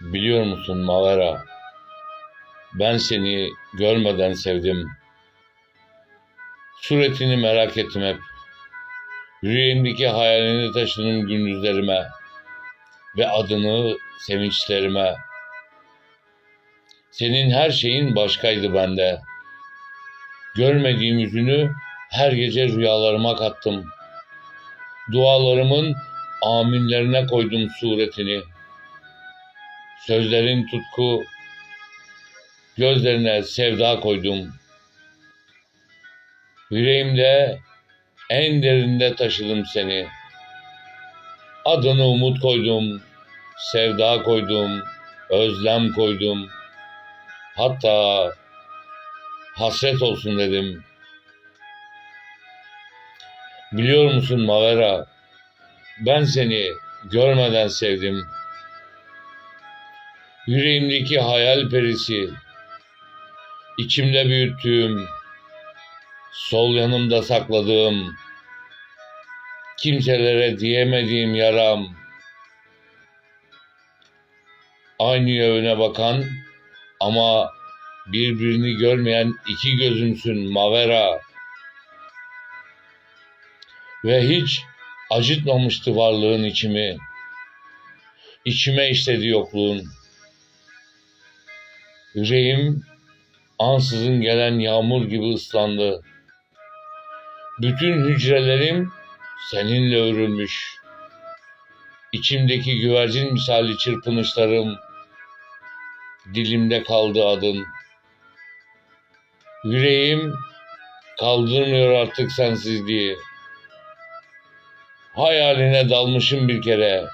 Biliyor musun Mavera? Ben seni görmeden sevdim. Suretini merak ettim hep. Yüreğimdeki hayalini taşıdım gündüzlerime ve adını sevinçlerime. Senin her şeyin başkaydı bende. Görmediğim yüzünü her gece rüyalarıma kattım. Dualarımın aminlerine koydum suretini. Sözlerin tutku, gözlerine sevda koydum. Yüreğimde en derinde taşıdım seni. Adını umut koydum, sevda koydum, özlem koydum. Hatta hasret olsun dedim. Biliyor musun Mavera, ben seni görmeden sevdim. Yüreğimdeki hayal perisi, içimde büyüttüğüm, sol yanımda sakladığım, kimselere diyemediğim yaram, aynı yöne bakan ama birbirini görmeyen iki gözümsün Mavera. Ve hiç acıtmamıştı varlığın içimi. İçime işledi yokluğun. Yüreğim ansızın gelen yağmur gibi ıslandı. Bütün hücrelerim seninle örülmüş. İçimdeki güvercin misali çırpınışlarım dilimde kaldı adın. Yüreğim kaldırmıyor artık sensizliği. Hayaline dalmışım bir kere.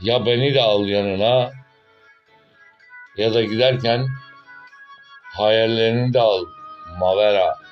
Ya beni de al yanına ya da giderken hayallerini de al Mavera.